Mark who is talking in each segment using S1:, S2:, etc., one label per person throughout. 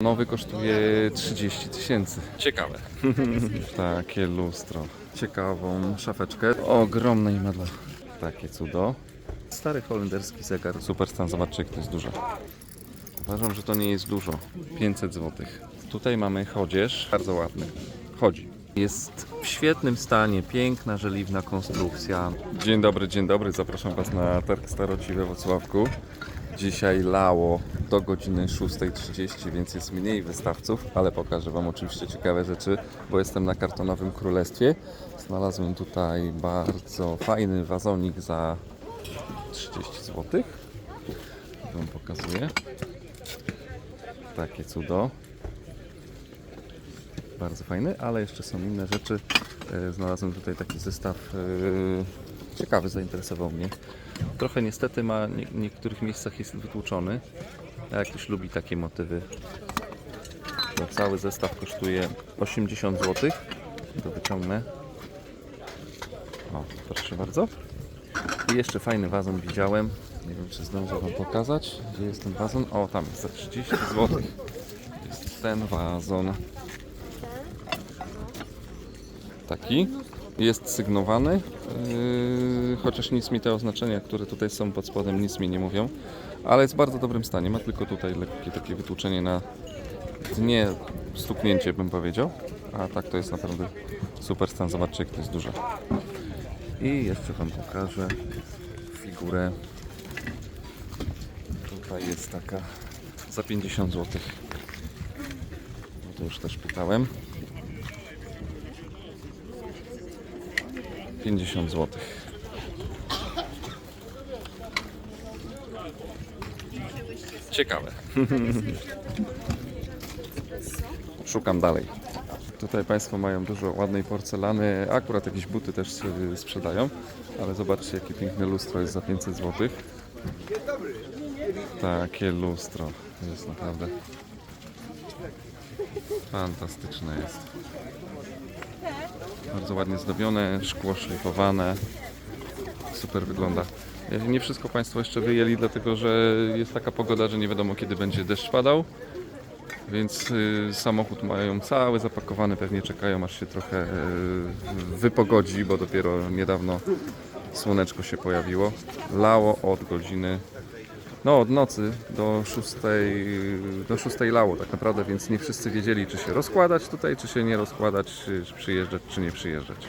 S1: Nowy kosztuje 30 tysięcy. Ciekawe. Takie lustro. Ciekawą szafeczkę. Ogromne imadło. Takie cudo. Stary holenderski zegar. Super stan. Zobaczcie, jak to jest duże. Uważam, że to nie jest dużo. 500 zł. Tutaj mamy chodzież. Bardzo ładny. Chodzi. Jest w świetnym stanie, piękna, żeliwna konstrukcja. Dzień dobry, dzień dobry. Zapraszam Was na targ staroci we Wrocławku. Dzisiaj lało do godziny 6.30, więc jest mniej wystawców, ale pokażę Wam oczywiście ciekawe rzeczy, bo jestem na kartonowym królestwie. Znalazłem tutaj bardzo fajny wazonik za 30 zł. Wam pokazuję. Takie cudo. Bardzo fajny, ale jeszcze są inne rzeczy. E, Znalazłem tutaj taki zestaw e, ciekawy, zainteresował mnie. Trochę niestety ma w niektórych miejscach jest wytłuczony. Jak ktoś lubi takie motywy, to cały zestaw kosztuje 80 zł. To wyciągnę. O, proszę bardzo. I jeszcze fajny wazon widziałem. Nie wiem, czy zdążę Wam pokazać. Gdzie jest ten wazon? O, tam za 30 zł. Jest ten wazon. Taki. Jest sygnowany, yy, chociaż nic mi te oznaczenia, które tutaj są pod spodem, nic mi nie mówią. Ale jest w bardzo dobrym stanie. Ma tylko tutaj lekkie takie wytłuczenie na dnie, stuknięcie bym powiedział. A tak to jest naprawdę super stan. Zobaczcie, jak to jest duże. I jeszcze Wam pokażę figurę. Tutaj jest taka za 50 zł. No to już też pytałem. 50 zł. Ciekawe. Szukam dalej. Tutaj Państwo mają dużo ładnej porcelany. Akurat jakieś buty też sprzedają. Ale zobaczcie, jakie piękne lustro jest za 500 zł. Takie lustro. Jest naprawdę fantastyczne jest. Bardzo ładnie zdobione, szkło szlifowane. Super wygląda. Nie wszystko Państwo jeszcze wyjęli, dlatego że jest taka pogoda, że nie wiadomo kiedy będzie deszcz padał. Więc y, samochód mają cały zapakowany, pewnie czekają aż się trochę y, wypogodzi, bo dopiero niedawno słoneczko się pojawiło. Lało od godziny, no od nocy do 6, do 6 lało tak naprawdę, więc nie wszyscy wiedzieli czy się rozkładać tutaj, czy się nie rozkładać, czy przyjeżdżać, czy nie przyjeżdżać.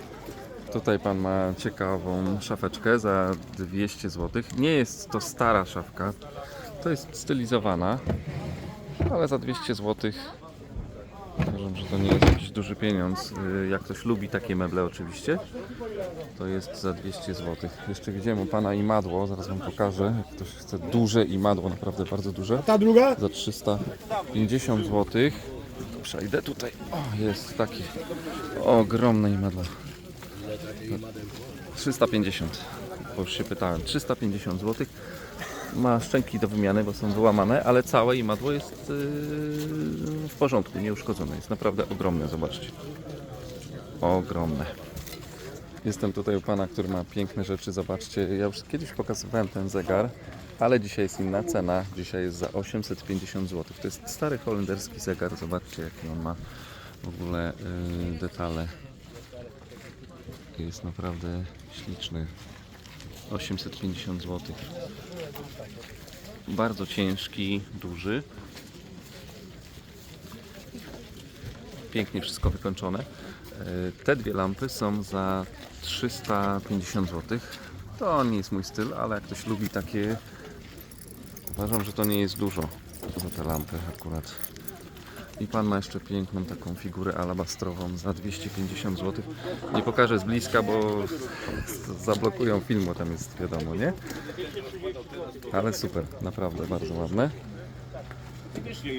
S1: Tutaj pan ma ciekawą szafeczkę za 200 zł. Nie jest to stara szafka, to jest stylizowana, ale za 200 zł uważam, że to nie jest jakiś duży pieniądz. Y, Jak ktoś lubi takie meble oczywiście, to jest za 200 zł. Jeszcze widziałem u pana imadło, zaraz wam pokażę. Jak ktoś chce duże imadło, naprawdę bardzo duże.
S2: Ta druga?
S1: Za 350 zł. Przejdę tutaj. O, jest taki ogromne imadło. 350, bo już się pytałem. 350 zł. Ma szczęki do wymiany, bo są wyłamane, ale całe imadło jest yy, w porządku, nieuszkodzone. Jest naprawdę ogromne, zobaczcie. Ogromne. Jestem tutaj u pana, który ma piękne rzeczy. Zobaczcie, ja już kiedyś pokazywałem ten zegar, ale dzisiaj jest inna cena. Dzisiaj jest za 850 zł. To jest stary holenderski zegar. Zobaczcie, jakie on ma w ogóle yy, detale. Jest naprawdę śliczny. 850 zł. Bardzo ciężki, duży. Pięknie wszystko wykończone. E, Te dwie lampy są za 350 zł. To nie jest mój styl, ale jak ktoś lubi takie, uważam, że to nie jest dużo za te lampy akurat. I pan ma jeszcze piękną taką figurę alabastrową za 250 zł. Nie pokażę z bliska, bo zablokują film, bo tam jest wiadomo, nie? Ale super, naprawdę bardzo ładne.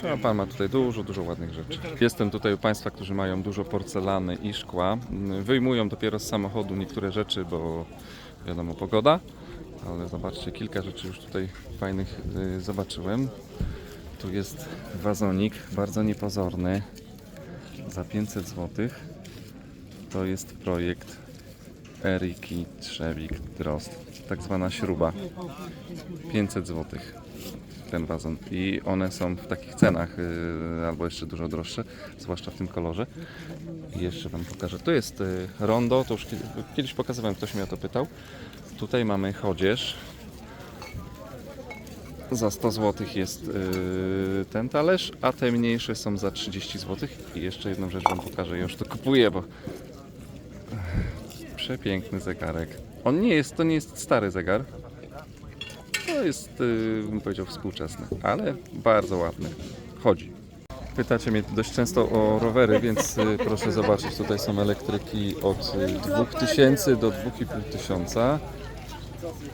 S1: No, pan ma tutaj dużo, dużo ładnych rzeczy. Jestem tutaj u Państwa, którzy mają dużo porcelany i szkła. Wyjmują dopiero z samochodu niektóre rzeczy, bo wiadomo, pogoda. Ale zobaczcie, kilka rzeczy już tutaj fajnych y, zobaczyłem. Tu jest wazonik, bardzo niepozorny, za 500 zł. To jest projekt Eriki Trzewik Drost, tak zwana śruba. 500 zł. ten wazon i one są w takich cenach yy, albo jeszcze dużo droższe, zwłaszcza w tym kolorze. I jeszcze Wam pokażę. To jest yy, rondo, to już kiedy- kiedyś pokazywałem, ktoś mnie o to pytał. Tutaj mamy chodzież. Za 100 zł jest yy, ten talerz, a te mniejsze są za 30 zł. I jeszcze jedną rzecz Wam pokażę, już to kupuję, bo Przepiękny zegarek. On nie jest, to nie jest stary zegar. To jest, yy, bym powiedział, współczesny, ale bardzo ładny. Chodzi. Pytacie mnie dość często o rowery, więc y, proszę zobaczyć, tutaj są elektryki od y, 2000 do 2500.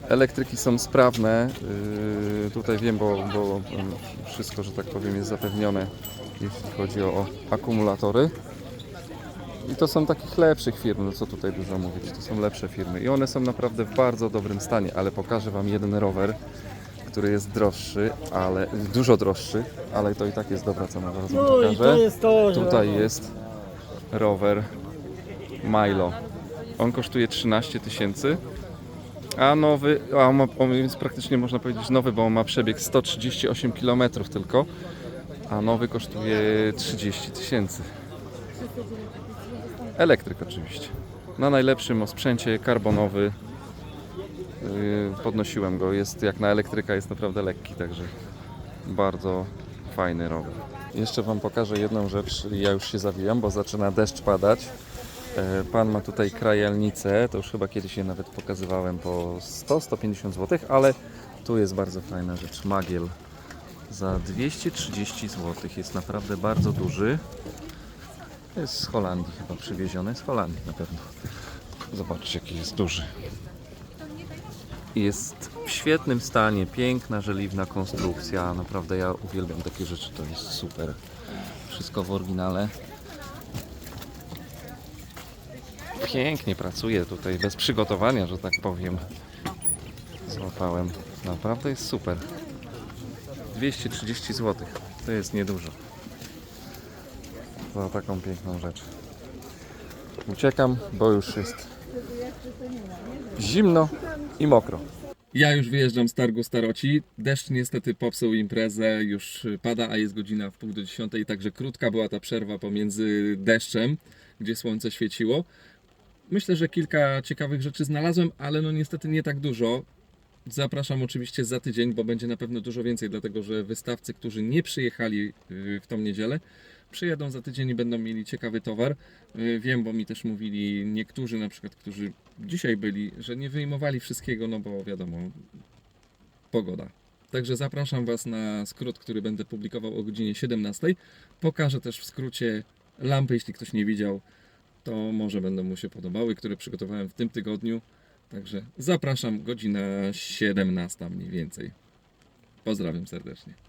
S1: Elektryki są sprawne. Tutaj wiem, bo, bo wszystko, że tak powiem, jest zapewnione, jeśli chodzi o akumulatory. I to są takich lepszych firm, no co tutaj dużo mówić, to są lepsze firmy i one są naprawdę w bardzo dobrym stanie, ale pokażę Wam jeden rower, który jest droższy, ale dużo droższy, ale to i tak jest dobra cena, zaraz Wam
S2: No i to jest to, że...
S1: Tutaj jest rower Milo. On kosztuje 13 tysięcy, a nowy, a on ma, on jest praktycznie można powiedzieć nowy, bo on ma przebieg 138 km tylko, a nowy kosztuje 30 tysięcy. Elektryk oczywiście. Na najlepszym osprzęcie karbonowy. Yy, Podnosiłem go. Jest jak na elektryka jest naprawdę lekki, także bardzo fajny rower. Jeszcze Wam pokażę jedną rzecz. Ja już się zawijam, bo zaczyna deszcz padać. E, Pan ma tutaj krajalnicę, to już chyba kiedyś je nawet pokazywałem po 100-150 zł, ale tu jest bardzo fajna rzecz. Magiel za 230 zł. Jest naprawdę bardzo duży. To jest z Holandii chyba przywieziony, z Holandii na pewno. Zobaczcie jaki jest duży. Jest w świetnym stanie, piękna, żeliwna konstrukcja. Naprawdę ja uwielbiam takie rzeczy, to jest super. Wszystko w oryginale. Pięknie pracuje tutaj, bez przygotowania, że tak powiem. Złapałem. Naprawdę jest super. 230 zł. To jest niedużo za taką piękną rzecz. Uciekam, bo już jest zimno i mokro. Ja już wyjeżdżam z targu Staroci. Deszcz niestety popsuł imprezę, już pada, a jest godzina w pół do dziesiątej, także krótka była ta przerwa pomiędzy deszczem, gdzie słońce świeciło. Myślę, że kilka ciekawych rzeczy znalazłem, ale no niestety nie tak dużo. Zapraszam oczywiście za tydzień, bo będzie na pewno dużo więcej, dlatego że wystawcy, którzy nie przyjechali y, w tą niedzielę, przyjadą za tydzień i będą mieli ciekawy towar. Y, Wiem, bo mi też mówili niektórzy, na przykład, którzy dzisiaj byli, że nie wyjmowali wszystkiego, no bo wiadomo, pogoda. Także zapraszam Was na skrót, który będę publikował o godzinie 17. Pokażę też w skrócie lampy, jeśli ktoś nie widział, to może będą mu się podobały, które przygotowałem w tym tygodniu. Także zapraszam, godzina 17 mniej więcej. Pozdrawiam serdecznie.